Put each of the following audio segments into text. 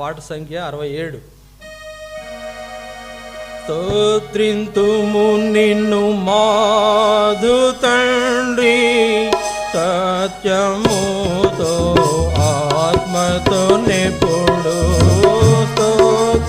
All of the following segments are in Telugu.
పాట సంఖ్య అరవై ఏడు. స్తోత్రింతుము నిన్ను మాధు తండ్రి సత్యముతో ఆత్మతో నిపుడు స్తోత్ర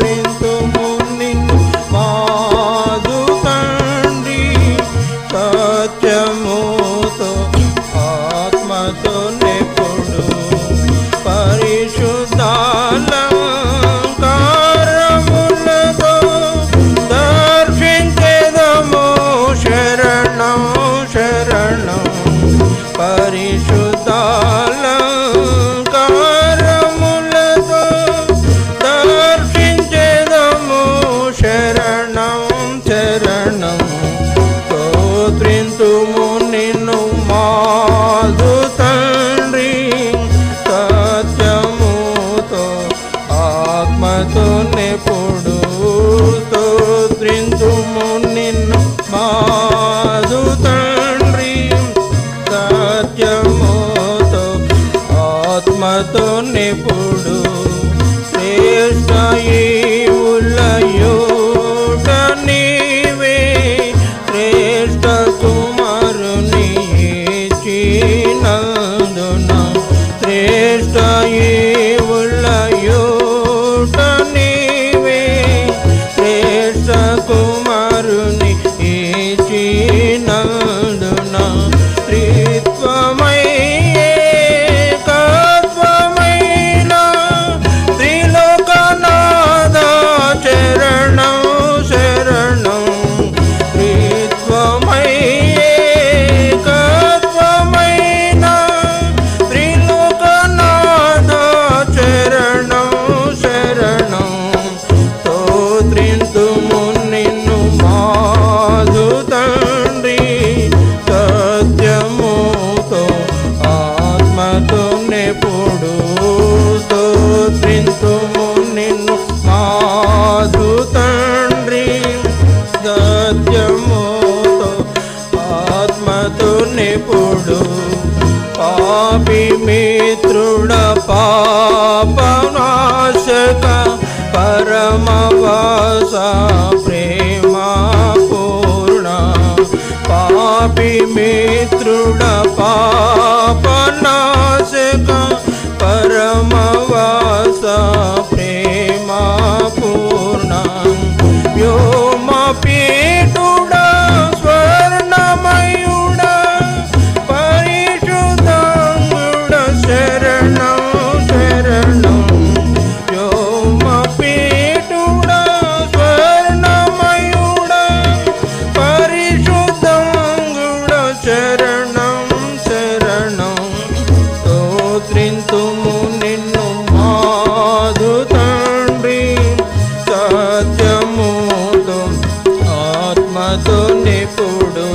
నాతో నిపుడు.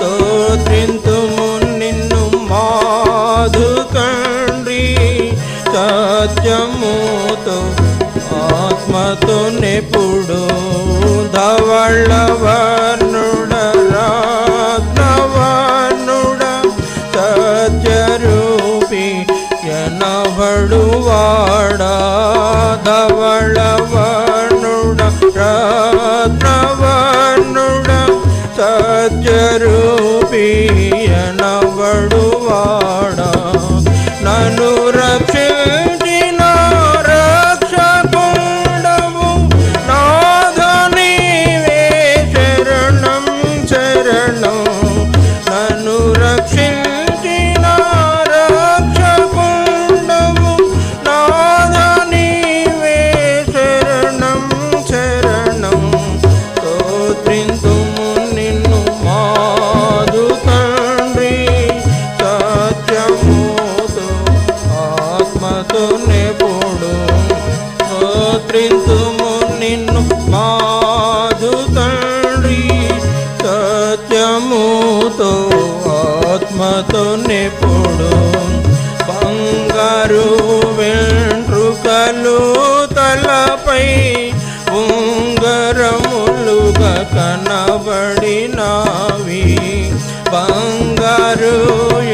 తోత్రింతుము నిన్ను మాధు కండ్రి సత్యముతో ఆత్మతో నిపుడు. ధవళ్ళవర్ణుడ రాజ్ఞవర్ణుడ సత్యరూపి ఎనబడువాడా. ధవళవర్ణుడ రాజ్ఞవ ಸತ್ಯರೂಪಿಯನವಡುವಾಡ కరుణెపుడు స్తోత్రింతుము నిన్ను మాధు తండ్రి సత్యముతో ఆత్మతో నిపుడు బంగారు వెంట్రుకలు తలపై ఉంగరములుగా కనబడినావి. బంగారు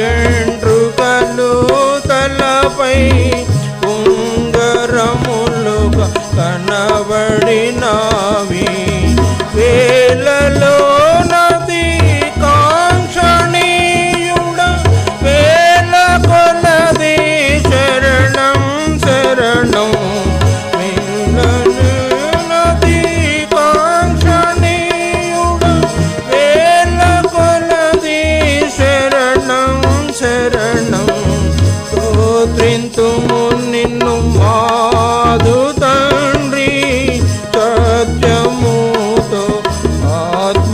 ఎంట్రుకలు తలపై వడినావి వేలలో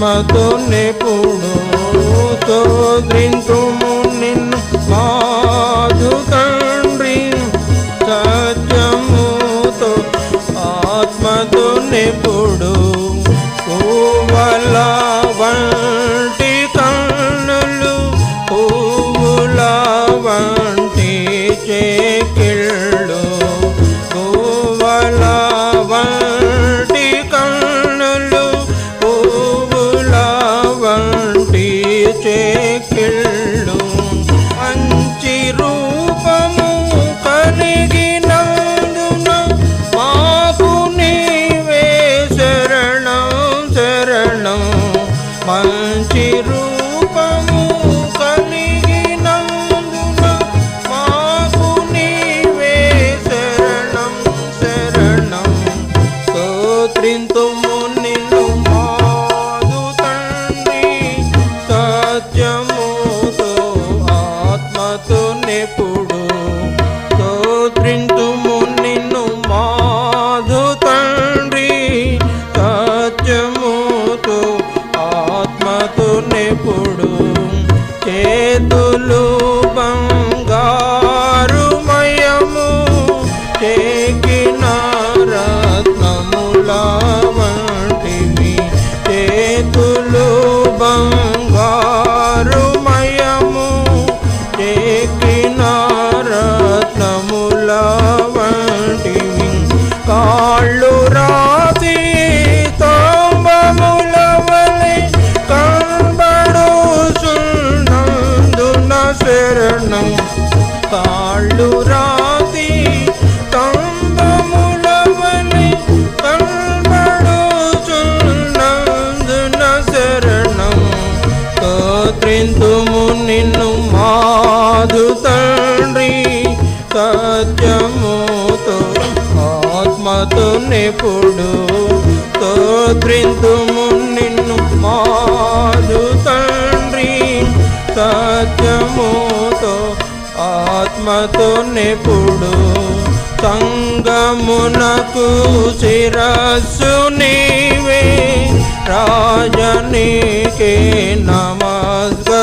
ఆత్మతో నెప్పుడు స్తోత్రింతుము నిన్ను మాధు తండ్రి. సత్యముతో ఆత్మతో నిపుడు కోవల వంటి కన్నులు పూవుల వంటి చేకిళ్ళు మంచి రూ సత్యముతో ఆత్మతో నిపుడు తోద్రిందుము నిన్ను మాధు తండ్రి. సత్యముతో ఆత్మతో నిపుడు సంగమునకు శిరస్సు నీవే. రాజనీకే నమస్కరములు.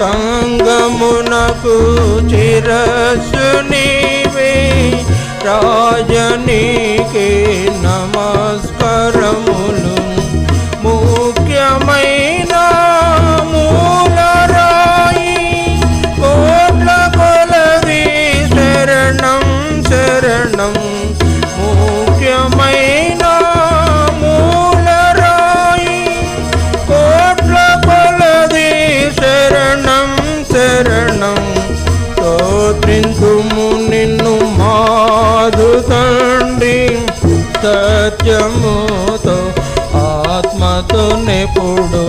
సంగమునకు చిరసు నీవే. రా సత్యముతో ఆత్మతో నెప్పుడు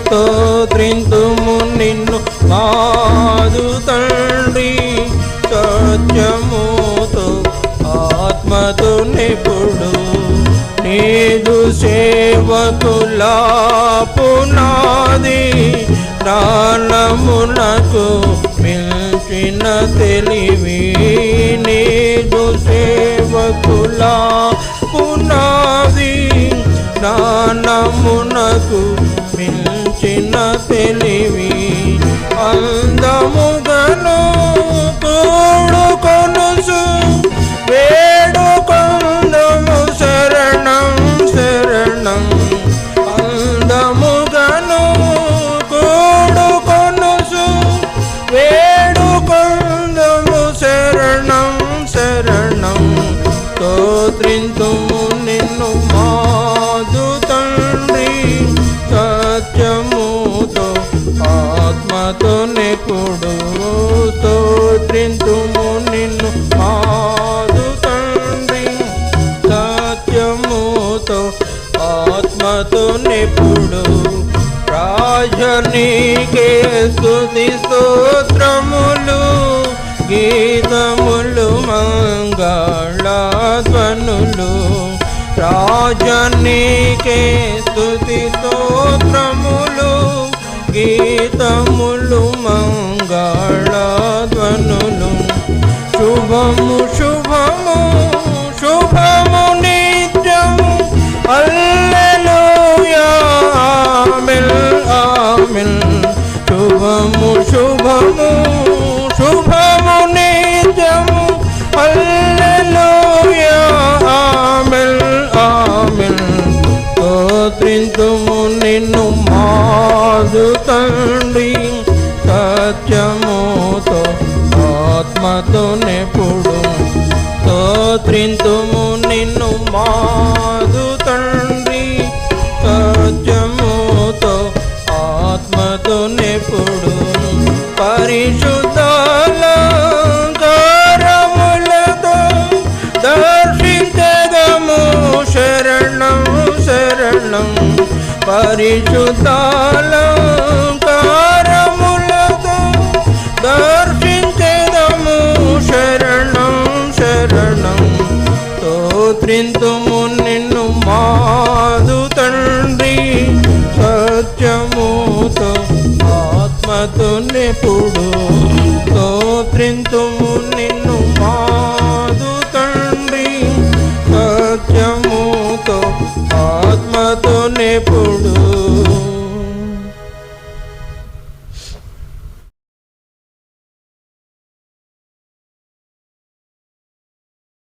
స్తోత్రింతుము నిన్ను మాదు తండ్రి. సత్యముతో ఆత్మతో నెప్పుడు నీదు సేవకులా పునాది ప్రాణమునకు మిల్చిన తెలివి నీదు సేవకులా పునాది ప్రాణమునకు మించిన తెలివి అందముగను కూడుకొనుసు వేడుకొందము శరణం శరణం. అందముగను కూడుకొనుసు వేడుకొందము శరణం శరణం. స్తోత్రింతుము. ఆత్మతో నెప్పుడు స్తోత్రింతుము నిన్ను మాదు తండ్రి సత్యముతో ఆత్మతో నిపుడు రాజనీకే స్తుతి స్తోత్రములు గీతములు మంగళధ్వనులు. రాజనీకే స్తుతి స్తోత్రములు సంగీతములు మంగళధ్వనులు. శుభము శుభము శుభము నిత్యము అల్లెలుయామిల్ ఆమిల్ శుభము శుభము శుభము నిత్యము అల్లెలుయామిల్ ఆమిల్ ఆమెన్. స్తోత్రింతుము నిన్ను మాదు తండ్రి సత్యముతో ఆత్మతో నెప్పుడు స్తోత్రింతుము నిన్ను మాదు తండ్రి సత్యముతో ఆత్మతో నెప్పుడు పరిశుద్ధాలంకారములతో దర్శించదము శరణం శరణం. పరిశుద్ధాలంకారములతో దర్శించదము. శరణం శరణం స్తోత్రింతుము నిన్ను మాదు తండ్రి. సత్యముతో ఆత్మతో నిపుడు స్తోత్రింతుము